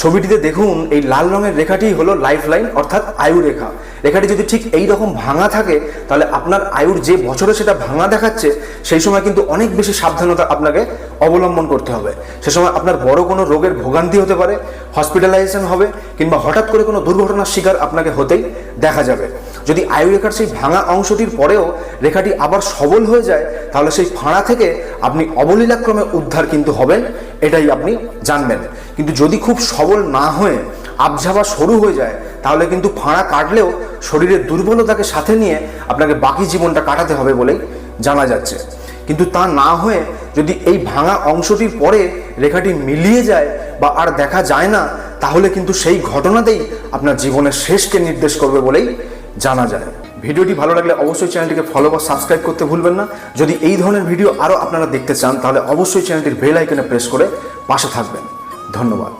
ছবিটিতে দেখুন, এই লাল রঙের রেখাটি হলো লাইফ লাইন অর্থাৎ আয়ু রেখা। রেখাটি যদি ঠিক এই রকম ভাঙা থাকে, তাহলে আপনার আয়ুর যে বছরে সেটা ভাঙা দেখাচ্ছে, সেই সময় কিন্তু অনেক বেশি সাবধানতা আপনাকে অবলম্বন করতে হবে। সে সময় আপনার বড় কোনো রোগের ভোগান্তি হতে পারে হসপিটালাইজেশন হবে, কিংবা হঠাৎ করে কোনো দুর্ঘটনার শিকার আপনাকে হতেই দেখা যাবে। যদি আয়ু রেখার সেই ভাঙা অংশটির পরেও রেখাটি আবার সবল হয়ে যায়, তাহলে সেই ফাঁড়া থেকে আপনি অবলীলাক্রমে উদ্ধার কিন্তু হবেন, এটাই আপনি জানবেন। কিন্তু যদি খুব সবল না হয়ে আবঝা বা সরু হয়ে যায়, তাহলে কিন্তু ফাঁড়া কাটলেও শরীরের দুর্বলতাকে সাথে নিয়ে আপনাকে বাকি জীবনটা কাটাতে হবে বলেই জানা যাচ্ছে। কিন্তু তা না হয়ে যদি এই ভাঙা অংশটির পরে রেখাটি মিলিয়ে যায় বা আর দেখা যায় না, তাহলে কিন্তু সেই ঘটনাতেই আপনার জীবনের শেষকে নির্দেশ করবে বলেই জানা যায়। ভিডিওটি ভালো লাগলে অবশ্যই চ্যানেলটিকে ফলো বা সাবস্ক্রাইব করতে ভুলবেন না। যদি এই ধরনের ভিডিও আরও আপনারা দেখতে চান, তাহলে অবশ্যই চ্যানেলটির বেল আইকনে প্রেস করে পাশে থাকবেন। ধন্যবাদ।